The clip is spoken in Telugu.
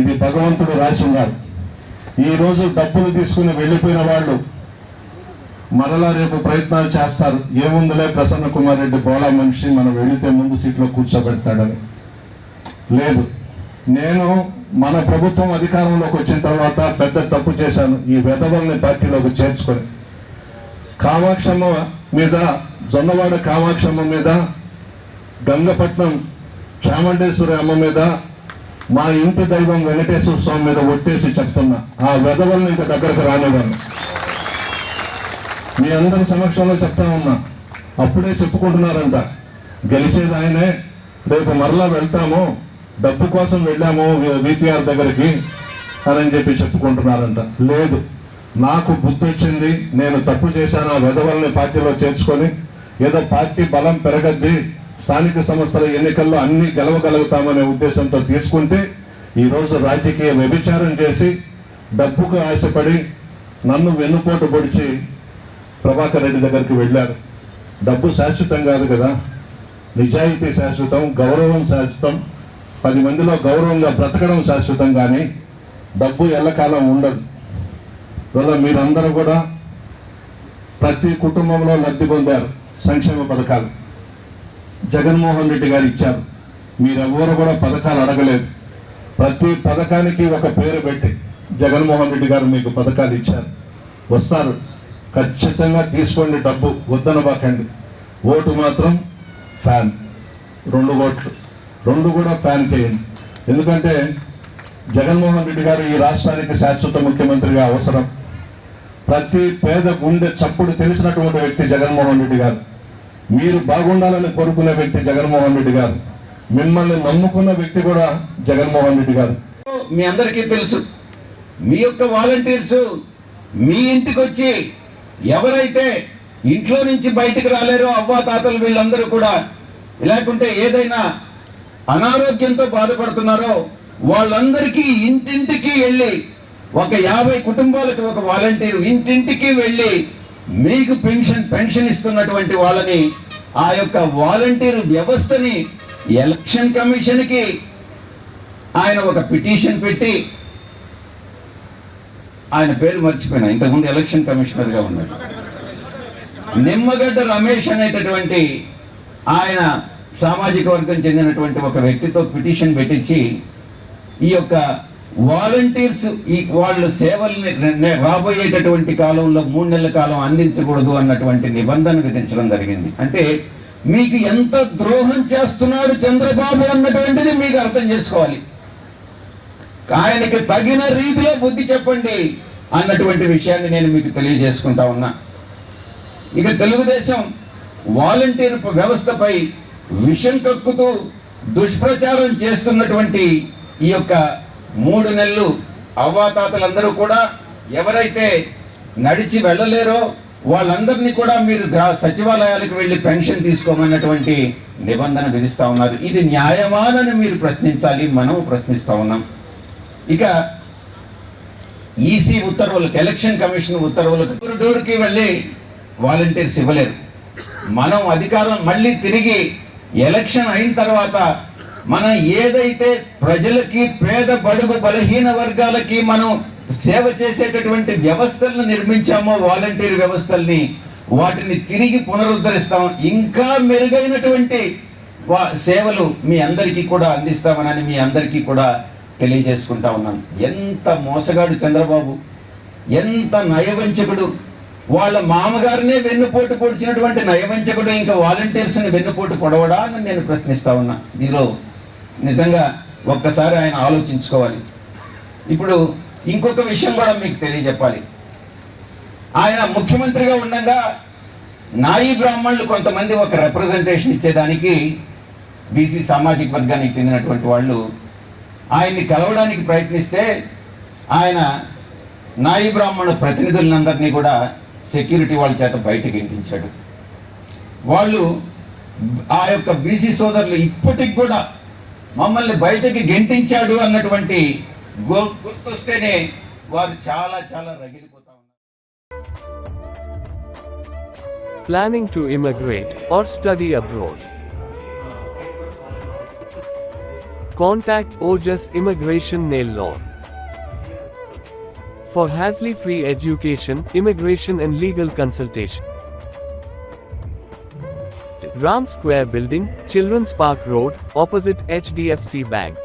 ఇది భగవంతుడు రాసి ఉన్నాడు డబ్బులు తీసుకుని వెళ్ళిపోయిన వాళ్ళు మరలా రేపు ప్రయత్నాలు చేస్తారు. ఏముందిలే ప్రసన్న కుమార్ రెడ్డి బోలా మనిషి మనం వెళితే ముందు సీట్లో కూర్చోబెడతాడని. లేదు నేను మన ప్రభుత్వం అధికారంలోకి వచ్చిన తర్వాత పెద్ద తప్పు చేశాను. ఈ వెధవల్ని పార్టీలోకి చేర్చుకొని. కామాక్షమ్మ మీద జొన్నవాడ కామాక్షమ్మ మీద గంగపట్నం చాముండేశ్వరి అమ్మ మీద మా ఇంటి దైవం వెంకటేశ్వర స్వామి మీద ఒట్టేసి చెప్తున్నా ఆ వెధవల్ని ఇంక దగ్గరకు రానివ్వండి. మీ అందరి సమక్షంలో చెప్తా ఉన్నా. అప్పుడే చెప్పుకుంటున్నారంట. గెలిచేది ఆయనే. రేపు మరలా వెళ్తాము. డబ్బు కోసం వెళ్ళాము విపిఆర్ దగ్గరికి అని చెప్పి చెప్పుకుంటున్నారంట. లేదు. నాకు బుద్ధి వచ్చింది. నేను తప్పు చేశాను. ఆ వెధవల్ని పార్టీలో చేర్చుకొని ఏదో పార్టీ బలం పెరగద్ది. స్థానిక సంస్థల ఎన్నికల్లో అన్ని గెలవగలుగుతామనే ఉద్దేశంతో తీసుకుంటే ఈరోజు రాజకీయ వ్యభిచారం చేసి డబ్బుకు ఆశపడి నన్ను వెన్నుపోటు పొడిచి ప్రభాకర్ రెడ్డి దగ్గరికి వెళ్ళారు. డబ్బు శాశ్వతం కాదు కదా. నిజాయితీ శాశ్వతం గౌరవం శాశ్వతం. పది మందిలో గౌరవంగా బ్రతకడం శాశ్వతం కానీ డబ్బు ఎల్లకాలం ఉండదు. వల్ల మీరందరూ కూడా ప్రతి కుటుంబంలో లబ్ధి పొందారు సంక్షేమ పథకాలు. జగన్మోహన్ రెడ్డి గారు ఇచ్చారు. మీరెవ్వరు కూడా పథకాలు అడగలేదు. ప్రతి పథకానికి ఒక పేరు పెట్టి జగన్మోహన్ రెడ్డి గారు మీకు పథకాలు ఇచ్చారు. వస్తారు. ఖచ్చితంగా తీసుకోండి డబ్బు వద్దనబాకండి. ఓటు మాత్రం ఫ్యాన్. రెండు ఓట్లు. రెండు కూడా ఫ్యాన్ చేయండి ఎందుకంటే జగన్మోహన్ రెడ్డి గారు ఈ రాష్ట్రానికి శాశ్వత ముఖ్యమంత్రిగా అవసరం. ప్రతి పేద గుండె చప్పుడు తెలిసినటువంటి వ్యక్తి జగన్మోహన్ రెడ్డి గారు. మీరు బాగుండాలని కోరుకునే వ్యక్తి జగన్మోహన్ రెడ్డి గారు. మిమ్మల్ని నమ్ముకున్న వ్యక్తి కూడా జగన్మోహన్ రెడ్డి గారు. మీ అందరికీ తెలుసు మీ యొక్క వాలంటీర్స్ మీ ఇంటికి వచ్చి ఎవరైతే ఇంట్లో నుంచి బయటికి రాలేరో అవ్వా తాతలు వీళ్ళందరూ కూడా లేకుంటే ఏదైనా అనారోగ్యంతో బాధపడుతున్నారో వాళ్ళందరికీ ఇంటింటికి వెళ్ళి ఒక యాభై కుటుంబాలకు ఒక వాలంటీర్ ఇంటింటికి వెళ్ళి మీకు పెన్షన్ పెన్షన్ ఇస్తున్నటువంటి వాళ్ళని ఆ యొక్క వాలంటీర్ వ్యవస్థని ఎలక్షన్ కమిషన్కి ఆయన ఒక పిటిషన్ పెట్టి ఆయన పేరు మర్చిపోయినా. ఇంతకుముందు ఎలక్షన్ కమిషనర్గా ఉన్నాడు. నిమ్మగడ్డ రమేష్ అనేటటువంటి ఆయన సామాజిక వర్గం చెందినటువంటి ఒక వ్యక్తితో పిటిషన్ పెట్టించి ఈ యొక్క వాలంటీర్స్ ఈ వాళ్ళు సేవల్ని రాబోయేటటువంటి కాలంలో మూడు నెలల కాలం అందించకూడదు అన్నటువంటి నిబంధన విధించడం జరిగింది. అంటే మీకు ఎంత ద్రోహం చేస్తున్నాడు చంద్రబాబు అన్నటువంటిది మీకు అర్థం చేసుకోవాలి. ఆయనకి తగిన రీతిలో బుద్ధి చెప్పండి అన్నటువంటి విషయాన్ని నేను మీకు తెలియజేసుకుంటా ఉన్నా. ఇక తెలుగుదేశం వాలంటీర్ వ్యవస్థపై విషం కక్కుతూ దుష్ప్రచారం చేస్తున్నటువంటి ఈ యొక్క మూడు నెలలు అవ్వాతాతలందరూ కూడా ఎవరైతే నడిచి వెళ్ళలేరో వాళ్ళందరినీ కూడా మీరు గ్రా- సచివాలయాలకు వెళ్ళి పెన్షన్ తీసుకోమన్నటువంటి నిబంధన విధిస్తూ ఉన్నారు. ఇది న్యాయమానని మీరు ప్రశ్నించాలి మనం ప్రశ్నిస్తూ ఉన్నాం. ఇక ఈసీ ఉత్తర్వులకు ఎలక్షన్ కమిషన్ ఉత్తర్వులకు డోర్ డోర్కి వెళ్ళి వాలంటీర్స్ ఇవ్వలేరు. మనం అధికారం మళ్ళీ తిరిగి ఎలక్షన్ అయిన తర్వాత మనం ఏదైతే ప్రజలకి పేద బడుగు బలహీన వర్గాలకి మనం సేవ చేసేటటువంటి వ్యవస్థలను నిర్మించామో వాలంటీర్ వ్యవస్థల్ని వాటిని తిరిగి పునరుద్ధరిస్తాం ఇంకా మెరుగైనటువంటి వా- సేవలు మీ అందరికీ కూడా అందిస్తామనని మీ అందరికీ కూడా తెలియజేసుకుంటా ఉన్నాను. ఎంత మోసగాడు చంద్రబాబు ఎంత నయవంచకుడు. వాళ్ళ మామగారినే వెన్నుపోటు పొడిచినటువంటి నయవంచకుడు ఇంకా వాలంటీర్స్ని వెన్నుపోటు పొడవడా అని నేను ప్రశ్నిస్తా ఉన్నా. దీనిలో నిజంగా ఒక్కసారి ఆయన ఆలోచించుకోవాలి. ఇప్పుడు ఇంకొక విషయం కూడా మీకు తెలియజెప్పాలి. ఆయన ముఖ్యమంత్రిగా ఉండగా నాయి బ్రాహ్మణులు కొంతమంది ఒక రిప్రజెంటేషన్ ఇచ్చేదానికి బీసీ సామాజిక వర్గానికి చెందినటువంటి వాళ్ళు ఆయన్ని కలవడానికి ప్రయత్నిస్తే ఆయన నాయి బ్రాహ్మణ ప్రతినిధులందరినీ కూడా సెక్యూరిటీ వాళ్ళ చేత బయటకు ఇంటించాడు వాళ్ళు ఆ యొక్క బీసీ సోదరులు ఇప్పటికి కూడా మమ్మల్ని బయటకి గెంటించాడు అన్నటువంటి గు- గుర్తొస్తేనే వారు చాలా చాలా రగిలిపోతా ఉన్నారు Planning to immigrate or study abroad. Contact Ojas Immigration Nail Law. For Hasley free education, immigration and legal consultation. Ram Square Building, Children's Park Road, opposite HDFC Bank.